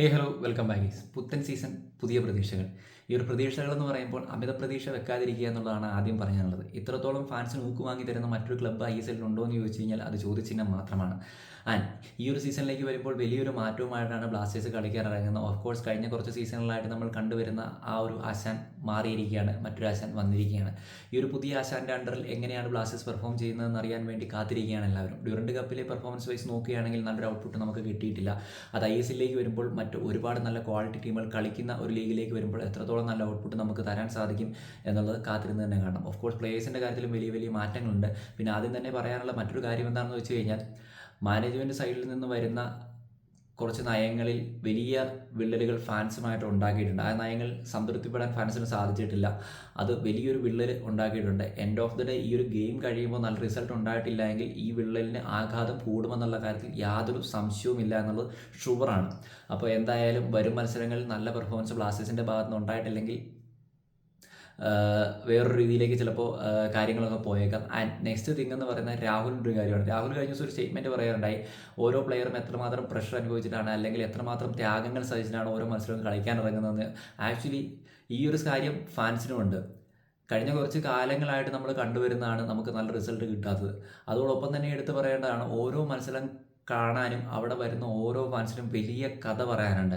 ഹേ hello welcome back പുത്തൻ season പുതിയ പ്രതീക്ഷകൾ. ഈ ഒരു പ്രതീക്ഷകൾ എന്ന് പറയുമ്പോൾ അമിത പ്രതീക്ഷ വെക്കാതിരിക്കുക എന്നുള്ളതാണ് ആദ്യം പറയാനുള്ളത്. ഇത്രത്തോളം ഫാൻസിന് ഊക്ക് വാങ്ങി തരുന്ന മറ്റൊരു ക്ലബ്ബ് ഐ എസ് എല്ലിൽ ഉണ്ടോ എന്ന് ചോദിച്ചു കഴിഞ്ഞാൽ അത് ചോദ്യചിഹ്നം മാത്രമാണ്. ആൻഡ് ഈ ഒരു സീസണിലേക്ക് വരുമ്പോൾ വലിയൊരു മാറ്റവുമായിട്ടാണ് ബ്ലാസ്റ്റേഴ്സ് കളിക്കാൻ ഇറങ്ങുന്നത്. ഓഫ് കോഴ്സ് കഴിഞ്ഞ കുറച്ച് സീസണുകളായിട്ട് നമ്മൾ കണ്ടുവരുന്ന ആ ഒരു ആശാൻ മാറിയിരിക്കുകയാണ്. മറ്റൊരു ആശാൻ വന്നിരിക്കുകയാണ്. ഈ ഒരു പുതിയ ആശാന്റെ അണ്ടറിൽ എങ്ങനെയാണ് ബ്ലാസ്റ്റേഴ്സ് പെർഫോം ചെയ്യുന്നതെന്ന് അറിയാൻ വേണ്ടി കാത്തിരിക്കുകയാണ് എല്ലാവരും. ഡ്യൂറൻഡ് കപ്പിലെ പെർഫോമൻസ് വൈസ് നോക്കുകയാണെങ്കിൽ നല്ലൊരു ഔട്ട്പുട്ട് നമുക്ക് കിട്ടിയിട്ടില്ല. അത് ഐ എസ് എല്ലിലേക്ക് വരുമ്പോൾ മറ്റ് ഒരുപാട് നല്ല ക്വാളിറ്റി ടീമുകൾ കളിക്കുന്ന ഒരു ലീഗിലേക്ക് വരുമ്പോൾ എത്രത്തോളം നല്ല ഔട്ട്പുട്ട് നമുക്ക് തരാൻ സാധിക്കും എന്നുള്ളത് കാത്തിരുന്ന് തന്നെ കാണണം. ഓഫ് കോഴ്സ് പ്ലേയേഴ്സിന്റെ കാര്യത്തിലും വലിയ വലിയ മാറ്റങ്ങളുണ്ട്. പിന്നെ ആദ്യം തന്നെ പറയാനുള്ള മറ്റൊരു കാര്യം എന്താണെന്ന് വെച്ച് കഴിഞ്ഞാൽ മാനേജ്മെന്റ് സൈഡിൽ നിന്ന് വരുന്ന കുറച്ച് നയങ്ങളിൽ വലിയ വിള്ളലുകൾ ഫാൻസുമായിട്ട് ഉണ്ടാക്കിയിട്ടുണ്ട്. ആ നയങ്ങൾ സംതൃപ്തിപ്പെടാൻ ഫാൻസിന് സാധിച്ചിട്ടില്ല. അത് വലിയൊരു വിള്ളൽ ഉണ്ടാക്കിയിട്ടുണ്ട്. എൻഡ് ഓഫ് ദി ഡേ ഈ ഒരു ഗെയിം കഴിയുമ്പോൾ നല്ല റിസൾട്ട് ഉണ്ടായിട്ടില്ല എങ്കിൽ ഈ വിള്ളലിന് ആഘാതം കൂടുമെന്നുള്ള കാര്യത്തിൽ യാതൊരു സംശയവുമില്ല എന്നുള്ളത് ഷുവറാണ് അപ്പോൾ എന്തായാലും വരും മത്സരങ്ങളിൽ നല്ല പെർഫോമൻസ് ബ്ലാസ്റ്റേഴ്സിന്റെ ഭാഗത്തുനിന്ന് ഉണ്ടായിട്ടില്ലെങ്കിൽ വേറൊരു രീതിയിലേക്ക് ചിലപ്പോൾ കാര്യങ്ങളൊക്കെ പോയേക്കാം. ആൻഡ് നെക്സ്റ്റ് തിങ് എന്ന് പറയുന്നത് രാഹുലിന്റെ ഒരു കാര്യമാണ്. രാഹുൽ കഴിഞ്ഞ ദിവസം ഒരു സ്റ്റേറ്റ്മെന്റ് പറയാറുണ്ടായി. ഓരോ പ്ലെയറും എത്രമാത്രം പ്രഷർ അനുഭവിച്ചിട്ടാണ് അല്ലെങ്കിൽ എത്രമാത്രം ത്യാഗങ്ങൾ സഹിച്ചിട്ടാണ് ഓരോ മത്സരവും കളിക്കാൻ ഇറങ്ങുന്നതെന്ന് ആക്ച്വലി ഈ ഒരു കാര്യം ഫാൻസിനുമുണ്ട് കഴിഞ്ഞ കുറച്ച് കാലങ്ങളായിട്ട് നമ്മൾ കണ്ടുവരുന്നതാണ് നമുക്ക് നല്ല റിസൾട്ട് കിട്ടാത്തത്. അതോടൊപ്പം തന്നെ എടുത്തു പറയേണ്ടതാണ് ഓരോ മത്സരം കാണാനും അവിടെ വരുന്ന ഓരോ ഫാൻസിനും വലിയ കഥ പറയാനുണ്ട്.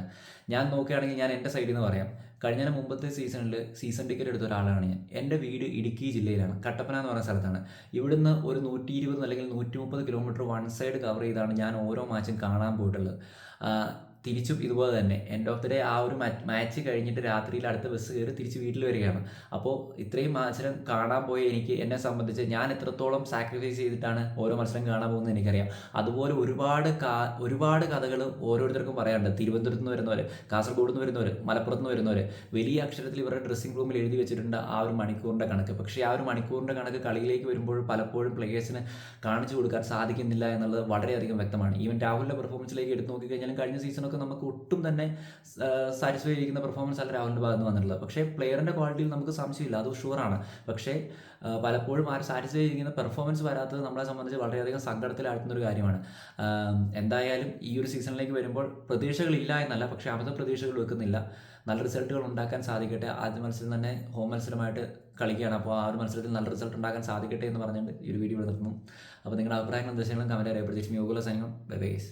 ഞാൻ നോക്കുകയാണെങ്കിൽ ഞാൻ എന്റെ സൈഡിൽ നിന്ന് പറയാം. കഴിഞ്ഞ മുമ്പത്തെ സീസണിൽ സീസൺ ടിക്കറ്റ് എടുത്ത ഒരാളാണ് ഞാൻ. എന്റെ വീട് ഇടുക്കി ജില്ലയിലാണ്. കട്ടപ്പന എന്ന് പറയുന്ന സ്ഥലത്താണ്. ഇവിടുന്ന് ഒരു നൂറ്റി ഇരുപത് അല്ലെങ്കിൽ നൂറ്റി മുപ്പത് കിലോമീറ്റർ വൺ സൈഡ് കവർ ചെയ്താണ് ഞാൻ ഓരോ മാച്ചും കാണാൻ പോയിട്ടുള്ളത്. തിരിച്ചും ഇതുപോലെ തന്നെ. എൻഡ് ഓഫ് ദി ഡേ ആ ഒരു മാച്ച് കഴിഞ്ഞിട്ട് രാത്രിയിൽ അടുത്ത ബസ് കയറി തിരിച്ച് വീട്ടിൽ വരികയാണ്. അപ്പോൾ ഇത്രയും മത്സരം കാണാൻ പോയി എനിക്ക് എന്നെ സംബന്ധിച്ച് ഞാൻ എത്രത്തോളം സാക്രിഫൈസ് ചെയ്തിട്ടാണ് ഓരോ മത്സരം കാണാൻ പോകുന്നത് എനിക്കറിയാം. അതുപോലെ ഒരുപാട് ഒരുപാട് കഥകൾ ഓരോരുത്തർക്കും പറയാനുണ്ട്. തിരുവനന്തപുരത്ത് നിന്ന് വരുന്നവർ കാസർഗോഡ് നിന്ന് വരുന്നവർ മലപ്പുറത്ത് നിന്ന് വരുന്നവർ വലിയ അക്ഷരത്തിൽ ഇവരുടെ ഡ്രസ്സിംഗ് റൂമിൽ എഴുതി വെച്ചിട്ടുണ്ട് ആ ഒരു മണിക്കൂറിന്റെ കണക്ക്. പക്ഷേ ആ ഒരു മണിക്കൂറിന്റെ കണക്ക് കളിയിലേക്ക് വരുമ്പോൾ പലപ്പോഴും പ്ലേയേഴ്സിന് കാണിച്ചു കൊടുക്കാൻ സാധിക്കുന്നില്ല എന്നുള്ളത് വളരെയധികം വ്യക്തമാണ്. ഈവൻ രാഹുലിന്റെ പെർഫോമൻസിലേക്ക് എടുത്തു നോക്കിക്കഴിഞ്ഞാലും കഴിഞ്ഞ സീസണൊക്കെ നമുക്ക് ഒട്ടും തന്നെ സാറ്റിസ്ഫൈ ചെയ്യുന്ന പെർഫോമൻസ് അല്ല രാഹുലിന്റെ ഭാഗത്ത് വന്നിട്ടുള്ളത്. പക്ഷേ പ്ലെയറിന്റെ ക്വാളിറ്റിയിൽ നമുക്ക് സംശയമില്ല. അത് ഷുവറാണ് പക്ഷേ പലപ്പോഴും ആരും സാറ്റിസ്ഫൈ ചെയ്യുന്ന പെർഫോമൻസ് വരാത്തത് നമ്മളെ സംബന്ധിച്ച് വളരെയധികം സങ്കടത്തിലാഴ്ത്തുന്ന ഒരു കാര്യമാണ്. എന്തായാലും ഈ ഒരു സീസണിലേക്ക് വരുമ്പോൾ പ്രതീക്ഷകളില്ല എന്നല്ല പക്ഷേ അമിത പ്രതീക്ഷകൾ വെക്കുന്നില്ല. നല്ല റിസൾട്ടുകൾ ഉണ്ടാക്കാൻ സാധിക്കട്ടെ. ആദ്യ മത്സരം തന്നെ ഹോം മത്സരമായിട്ട് കളിക്കുകയാണ്. അപ്പോൾ ആ ഒരു മത്സരത്തിൽ നല്ല റിസൾട്ട് ഉണ്ടാക്കാൻ സാധിക്കട്ടെ എന്ന് പറഞ്ഞുകൊണ്ട് ഈ ഒരു വീഡിയോ എടുക്കുന്നു അപ്പോൾ നിങ്ങളുടെ അഭിപ്രായങ്ങളും നിർദ്ദേശങ്ങളും കമന്റ് അറിയപ്പെടുത്തി മ്യൂഗുല സൈന്യം ബൈ ബൈസ്